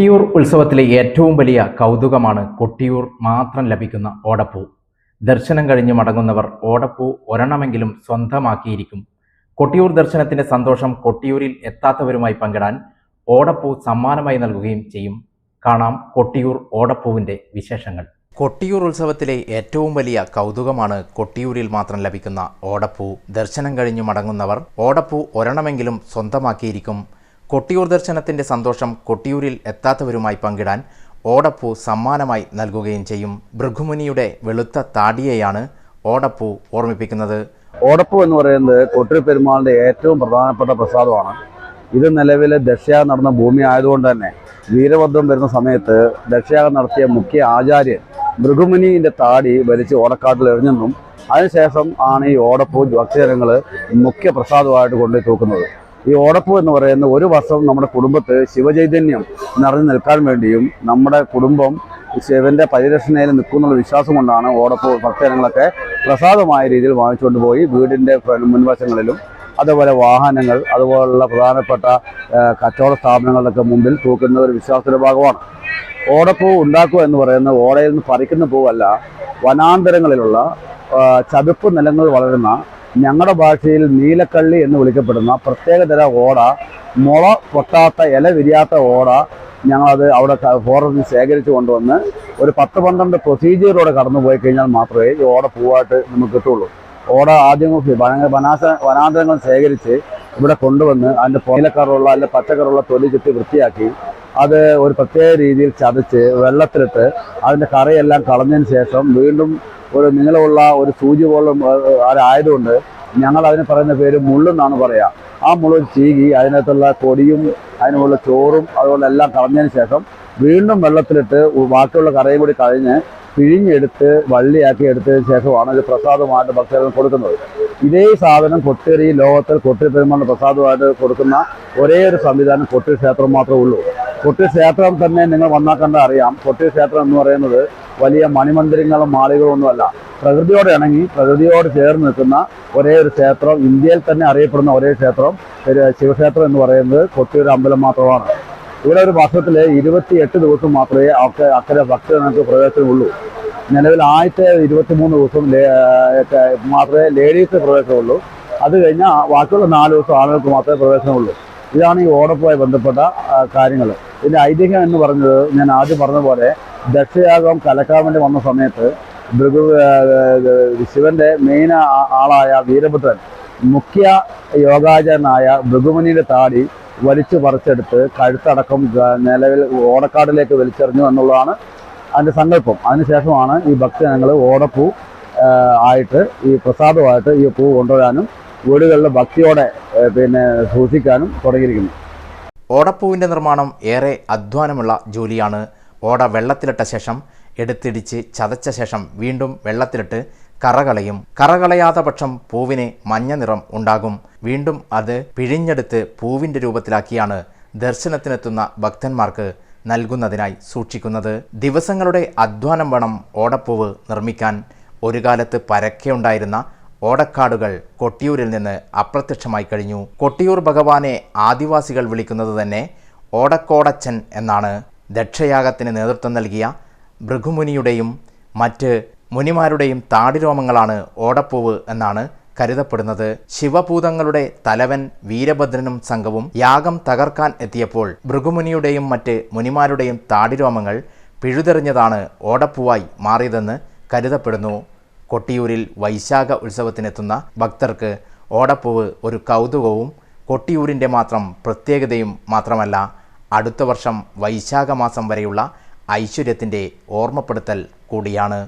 കൊട്ടിയൂർ ഉത്സവത്തിലെ ഏറ്റവും വലിയ കൗതുകമാണ് കൊട്ടിയൂർ മാത്രം ലഭിക്കുന്ന ഓടപ്പൂ. ദർശനം കഴിഞ്ഞ് മടങ്ങുന്നവർ ഓടപ്പൂ ഒരെണ്ണമെങ്കിലും സ്വന്തമാക്കിയിരിക്കും. കൊട്ടിയൂർ ദർശനത്തിന്റെ സന്തോഷം കൊട്ടിയൂരിൽ എത്താത്തവരുമായി പങ്കിടാൻ ഓടപ്പൂ സമ്മാനമായി നൽകുകയും ചെയ്യും. കാണാം കൊട്ടിയൂർ ഓടപ്പൂവിന്റെ വിശേഷങ്ങൾ. കൊട്ടിയൂർ ഉത്സവത്തിലെ ഏറ്റവും വലിയ കൗതുകമാണ് കൊട്ടിയൂരിൽ മാത്രം ലഭിക്കുന്ന ഓടപ്പൂ. ദർശനം കഴിഞ്ഞു മടങ്ങുന്നവർ ഓടപ്പൂ ഒരെണ്ണമെങ്കിലും സ്വന്തമാക്കിയിരിക്കും. കൊട്ടിയൂർ ദർശനത്തിന്റെ സന്തോഷം കൊട്ടിയൂരിൽ എത്താത്തവരുമായി പങ്കിടാൻ ഓടപ്പൂ സമ്മാനമായി നൽകുകയും ചെയ്യും. ഭൃഗുമുനിയുടെ വെളുത്ത താടിയെയാണ് ഓടപ്പൂ ഓർമ്മിപ്പിക്കുന്നത്. ഓടപ്പൂ എന്ന് പറയുന്നത് കൊട്ടിയൂർ പെരുമാളിന്റെ ഏറ്റവും പ്രധാനപ്പെട്ട പ്രസാദമാണ്. ഇത് നിലവിലെ ദക്ഷയാഗം നടന്ന ഭൂമി ആയതുകൊണ്ട് തന്നെ വീരഭദ്രം വരുന്ന സമയത്ത് ദക്ഷയാഗം നടത്തിയ മുഖ്യ ആചാര്യൻ മൃഗമുനിന്റെ താടി വലിച്ച് ഓടക്കാട്ടിൽ എറിഞ്ഞെന്നും അതിനുശേഷം ആണ് ഈ ഓടപ്പൂ ഭക്തജനങ്ങൾ മുഖ്യ പ്രസാദമായിട്ട് കൊണ്ടുപോയി തൂക്കുന്നത്. ഈ ഓടപ്പൂ എന്ന് പറയുന്ന ഒരു വർഷം നമ്മുടെ കുടുംബത്തെ ശിവചൈതന്യം നിറഞ്ഞു നിൽക്കാൻ വേണ്ടിയും നമ്മുടെ കുടുംബം ശിവന്റെ പരിരക്ഷണയിൽ നിൽക്കുന്നുള്ള വിശ്വാസം കൊണ്ടാണ് ഓടപ്പൂ ഭക്തജനങ്ങളൊക്കെ പ്രസാദമായ രീതിയിൽ വാങ്ങിച്ചുകൊണ്ട് പോയി വീടിന്റെ മുൻവശങ്ങളിലും. അതുപോലെ വാഹനങ്ങൾ അതുപോലുള്ള പ്രധാനപ്പെട്ട കച്ചവട സ്ഥാപനങ്ങളുടെയൊക്കെ മുമ്പിൽ തൂക്കുന്ന ഒരു വിശ്വാസത്തിന്റെ ഭാഗമാണ്. ഓടപ്പൂ ഉണ്ടാക്കുക എന്ന് പറയുന്നത് ഓടയിൽ നിന്ന് പറിക്കുന്ന പൂവല്ല വനാന്തരങ്ങളിലുള്ള ചതുപ്പ് നിലങ്ങൾ വളരുന്ന ഞങ്ങളുടെ ഭാഷയിൽ നീലക്കള്ളി എന്ന് വിളിക്കപ്പെടുന്ന പ്രത്യേകതര ഓട മുള പൊട്ടാത്ത ഇല വിരിയാത്ത ഓട ഞങ്ങളത് അവിടെ ഫോറസ്റ്റിൽ ശേഖരിച്ച് കൊണ്ടുവന്ന് ഒരു പത്ത് പന്ത്രണ്ട് പ്രൊസീജിയറിലൂടെ കടന്നു പോയി കഴിഞ്ഞാൽ മാത്രമേ ഈ ഓട പൂവായിട്ട് നമുക്ക് കിട്ടുള്ളൂ. ഓട ആദ്യം വന വനാശ വനാന്തരങ്ങൾ ശേഖരിച്ച് ഇവിടെ കൊണ്ടുവന്ന് അതിന്റെ നീലക്കറുള്ള അല്ലെ പച്ചക്കറുള്ള തൊലി ചുറ്റി വൃത്തിയാക്കി അത് ഒരു പ്രത്യേക രീതിയിൽ ചതച്ച് വെള്ളത്തിലിട്ട് അതിന്റെ കറയെല്ലാം കളഞ്ഞതിന് ശേഷം വീണ്ടും ഒരു നീളമുള്ള ഒരു സൂചി പോലും ആരായതുകൊണ്ട് ഞങ്ങൾ അതിന് പറയുന്ന പേര് മുള്ളെന്നാണ് പറയുക ആ മുള്ള് ചീകി അതിനകത്തുള്ള കൊടിയും അതിനുള്ള ചോറും അതുപോലെ എല്ലാം കളഞ്ഞതിന് ശേഷം വീണ്ടും വെള്ളത്തിലിട്ട് ബാക്കിയുള്ള കറയും കൂടി കഴിഞ്ഞ് പിഴിഞ്ഞെടുത്ത് വള്ളിയാക്കി എടുത്തതിന് ശേഷമാണ് ഇത് പ്രസാദമായിട്ട് ഭക്തർക്ക് കൊടുക്കുന്നത്. ഇതേ സാധനം കൊട്ടേരി ലോകത്തിൽ കൊട്ടി പെരുമാളിന് പ്രസാദമായിട്ട് കൊടുക്കുന്ന ഒരേ ഒരു സംവിധാനം കൊട്ടി ക്ഷേത്രം മാത്രമേ ഉള്ളൂ. കൊട്ടൂർ ക്ഷേത്രം തന്നെ നിങ്ങൾ വന്നാൽ അറിയാം. കൊട്ടി ക്ഷേത്രം എന്ന് പറയുന്നത് വലിയ മണിമന്ദിരങ്ങളും മാളികളും ഒന്നുമല്ല. പ്രകൃതിയോട് ഇണങ്ങി പ്രകൃതിയോട് ചേർന്ന് നിൽക്കുന്ന ഒരേ ഒരു ക്ഷേത്രം ഇന്ത്യയിൽ തന്നെ അറിയപ്പെടുന്ന ഒരേ ക്ഷേത്രം ശിവക്ഷേത്രം എന്ന് പറയുന്നത് കൊട്ടിയൂർ അമ്പലം മാത്രമാണ്. ഇവിടെ ഒരു വർഷത്തിൽ ഇരുപത്തിയെട്ട് ദിവസം മാത്രമേ അവർക്ക് അക്കരെ ഭക്തജനങ്ങൾക്ക് പ്രവേശനമുള്ളൂ. നിലവിൽ ആദ്യത്തെ ഇരുപത്തിമൂന്ന് ദിവസം മാത്രമേ ലേഡീസ് പ്രവേശനമുള്ളൂ. അത് കഴിഞ്ഞാൽ ബാക്കിയുള്ള നാല് ദിവസം ആളുകൾക്ക് മാത്രമേ പ്രവേശനമുള്ളൂ. ഇതാണ് ഈ ഓടപ്പുമായി ബന്ധപ്പെട്ട കാര്യങ്ങൾ ഇതിന്റെ ഐതിഹ്യം എന്ന് പറഞ്ഞത് ഞാൻ ആദ്യം പറഞ്ഞ പോലെ ദക്ഷയാഗം കലക്കാൻ വന്ന സമയത്ത് ഭൃഗു ശിവന്റെ മെയിൻ ആളായ വീരഭദ്രൻ മുഖ്യ യോഗാചരനായ ഭൃഗുമുനിയുടെ താടി വലിച്ചു പറിച്ചെടുത്ത് കഴുത്തടക്കം നിലവിൽ ഓടക്കാടിലേക്ക് വലിച്ചെറിഞ്ഞു എന്നുള്ളതാണ് അതിന്റെ സങ്കല്പം. അതിനുശേഷമാണ് ഈ ഭക്തജനങ്ങൾ ഓടപ്പൂ ആയിട്ട് ഈ പ്രസാദമായിട്ട് ഈ പൂ കൊണ്ടുവരാനും വീടുകളിൽ ഭക്തിയോടെ പിന്നെ സൂക്ഷിക്കാനും തുടങ്ങിയിരിക്കുന്നു. ഓടപ്പൂവിന്റെ നിർമ്മാണം ഏറെ അധ്വാനമുള്ള ജോലിയാണ്. ഓട വെള്ളത്തിലിട്ട ശേഷം എടുത്തിടിച്ച് ചതച്ച ശേഷം വീണ്ടും വെള്ളത്തിലിട്ട് കറകളയും കറകളയാത്ത പക്ഷം പൂവിന് മഞ്ഞ നിറം ഉണ്ടാകും. വീണ്ടും അത് പിഴിഞ്ഞെടുത്ത് പൂവിന്റെ രൂപത്തിലാക്കിയാണ് ദർശനത്തിനെത്തുന്ന ഭക്തന്മാർക്ക് നൽകുന്നതിനായി സൂക്ഷിക്കുന്നത്. ദിവസങ്ങളുടെ അധ്വാനം വേണം ഓടപ്പൂവ് നിർമ്മിക്കാൻ. ഒരു കാലത്ത് പരക്കെ ഉണ്ടായിരുന്ന ഓടക്കാടുകൾ കൊട്ടിയൂരിൽ നിന്ന് അപ്രത്യക്ഷമായി കഴിഞ്ഞു. കൊട്ടിയൂർ ഭഗവാനെ ആദിവാസികൾ വിളിക്കുന്നത് തന്നെ ഓടക്കോടച്ചൻ എന്നാണ് ദക്ഷയാഗത്തിന് നേതൃത്വം നൽകിയ ഭൃഗുമുനിയുടെയും മറ്റ് മുനിമാരുടെയും താടിരോമങ്ങളാണ് ഓടപ്പൂവ് എന്നാണ് കരുതപ്പെടുന്നത്. ശിവഭൂതങ്ങളുടെ തലവൻ വീരഭദ്രനും സംഘവും യാഗം തകർക്കാൻ എത്തിയപ്പോൾ ഭൃഗുമുനിയുടെയും മറ്റ് മുനിമാരുടെയും താടിരോമങ്ങൾ പിഴുതെറിഞ്ഞതാണ് ഓടപ്പൂവായി മാറിയതെന്ന് കരുതപ്പെടുന്നു. കൊട്ടിയൂരിൽ വൈശാഖ ഉത്സവത്തിനെത്തുന്ന ഭക്തർക്ക് ഓടപ്പൂവ് ഒരു കൗതുകവും കൊട്ടിയൂരിന്റെ മാത്രം പ്രത്യേകതയും മാത്രമല്ല അടുത്ത വർഷം വൈശാഖ മാസം വരെയുള്ള ഐശ്വര്യത്തിന്റെ ഓർമ്മപ്പെടുത്തൽ കൂടിയാണ്.